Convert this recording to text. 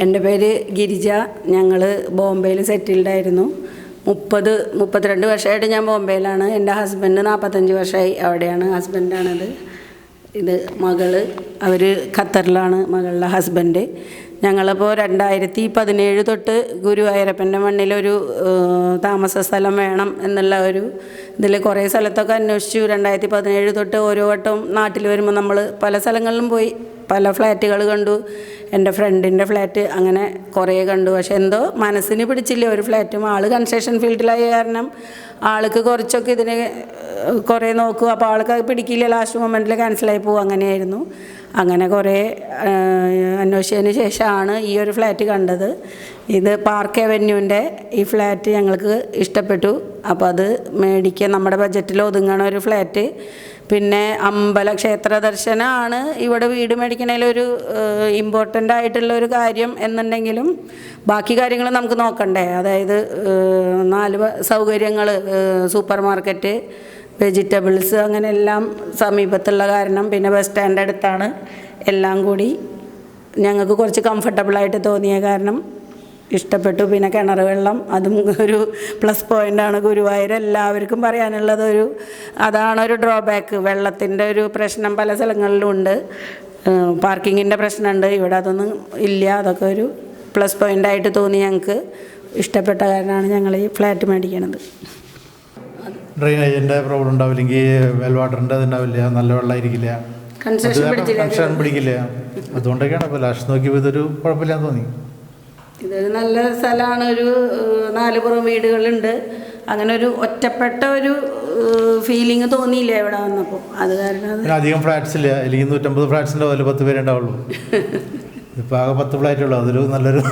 എന്റെ പേര് ഗിരിജ. ഞങ്ങൾ ബോംബെയിൽ സെറ്റിൽഡ് ആയിരുന്നു മുപ്പത് മുപ്പത്തിരണ്ട് വർഷമായിട്ട് ഞാൻ ബോംബെയിലാണ്. എന്റെ ഹസ്ബൻഡ് നാൽപ്പത്തഞ്ച് വർഷമായി അവിടെയാണ്. ഹസ്ബൻഡാണത്. ഇത് മകൾ. അവർ ഖത്തറിലാണ് മകളുടെ ഹസ്ബൻഡ്. ഞങ്ങളിപ്പോൾ രണ്ടായിരത്തി പതിനേഴ് തൊട്ട് ഗുരുവായൂരപ്പന്റെ മണ്ണിലൊരു താമസ സ്ഥലം വേണം എന്നുള്ള ഒരു ഇതിൽ കുറേ സ്ഥലത്തൊക്കെ അന്വേഷിച്ചു. രണ്ടായിരത്തി പതിനേഴ് തൊട്ട് ഓരോ വട്ടവും നാട്ടിൽ വരുമ്പോൾ നമ്മൾ പല സ്ഥലങ്ങളിലും പോയി പല ഫ്ലാറ്റുകൾ കണ്ടു. എന്റെ ഫ്രണ്ടിന്റെ ഫ്ലാറ്റ് അങ്ങനെ കുറേ കണ്ടു. പക്ഷെ എന്തോ മനസ്സിന് പിടിച്ചില്ല. ഒരു ഫ്ലാറ്റും ആൾ കൺസ്ട്രക്ഷൻ ഫീൽഡിലായ കാരണം ആൾക്ക് കുറച്ചൊക്കെ ഇതിന് കുറേ നോക്കും. അപ്പോൾ ആൾക്ക് പിടിക്കില്ല. ലാസ്റ്റ് മൊമെന്റിൽ ക്യാൻസലായി പോകും. അങ്ങനെയായിരുന്നു. അങ്ങനെ കുറേ അന്വേഷിച്ചതിന് ശേഷമാണ് ഈ ഒരു ഫ്ലാറ്റ് കണ്ടത്. ഇത് പാർക്ക് അവന്യൂവിന്റെ ഈ ഫ്ലാറ്റ് ഞങ്ങൾക്ക് ഇഷ്ടപ്പെട്ടു. അപ്പോൾ അത് മേടിക്കാൻ നമ്മുടെ ബജറ്റിൽ ഒതുങ്ങണ ഒരു ഫ്ലാറ്റ് പിന്നെ അമ്പല ക്ഷേത്ര ദർശനമാണ് ഇവിടെ വീട് മേടിക്കണേലൊരു ഇമ്പോർട്ടന്റ് ആയിട്ടുള്ള ഒരു കാര്യം എന്നുണ്ടെങ്കിലും ബാക്കി കാര്യങ്ങൾ നമുക്ക് നോക്കണ്ടേ. അതായത് നാല് സൗകര്യങ്ങൾ സൂപ്പർ മാർക്കറ്റ് വെജിറ്റബിൾസ് അങ്ങനെ എല്ലാം സമീപത്തുള്ള കാരണം. പിന്നെ ബസ് സ്റ്റാൻഡ് അടുത്താണ്. എല്ലാം കൂടി ഞങ്ങൾക്ക് കുറച്ച് കംഫർട്ടബിളായിട്ട് തോന്നിയ കാരണം ഇഷ്ടപ്പെട്ടു. പിന്നെ കിണർ വെള്ളം അതും ഒരു പ്ലസ് പോയിന്റാണ് ഗുരുവായൂർ. എല്ലാവർക്കും പറയാനുള്ളത് ഒരു അതാണ് ഒരു ഡ്രോബാക്ക് വെള്ളത്തിന്റെ ഒരു പ്രശ്നം പല സ്ഥലങ്ങളിലും ഉണ്ട്. പാർക്കിങ്ങിന്റെ പ്രശ്നമുണ്ട്. ഇവിടെ അതൊന്നും ഇല്ല. അതൊക്കെ ഒരു പ്ലസ് പോയിന്റായിട്ട് തോന്നി ഞങ്ങൾക്ക്. ഇഷ്ടപ്പെട്ട കാരണമാണ് ഞങ്ങൾ ഈ ഫ്ലാറ്റ് മേടിക്കണത്. ഡ്രെയിനേജിന്റെ പ്രോബ്ലം ഉണ്ടാവില്ലെങ്കിൽ വെൽ വാട്ടറിന്റെ ഉണ്ടാവില്ല നല്ല വെള്ളമായിരിക്കില്ല. കൺസ്ട്രക്ഷൻ പിടിക്കില്ല. അതുകൊണ്ടൊക്കെയാണ് ഇപ്പോൾ ലാസ്റ്റ് നോക്കിയപ്പോൾ ഇതൊരു കുഴപ്പമില്ലാന്ന് തോന്നി. ഇതൊരു നല്ല സ്ഥലമാണ്. ഒരു നാല് പുറം വീടുകളുണ്ട്. അങ്ങനെ ഒരു ഒറ്റപ്പെട്ട ഒരു ഫീലിംഗ് തോന്നിയില്ല ഇവിടെ വന്നപ്പോൾ. അത് കാരണം അധികം ഫ്ലാറ്റ്സ് ഇല്ല? അല്ലെങ്കിൽ നൂറ്റമ്പത് ഫ്ലാറ്റ്സിന്റെ പോലെ പത്ത് പേരുണ്ടാവുള്ളൂ ഇപ്പം ആകെ പത്ത് ഫ്ലാറ്റ് ഉള്ളൂ. അതൊരു നല്ലൊരു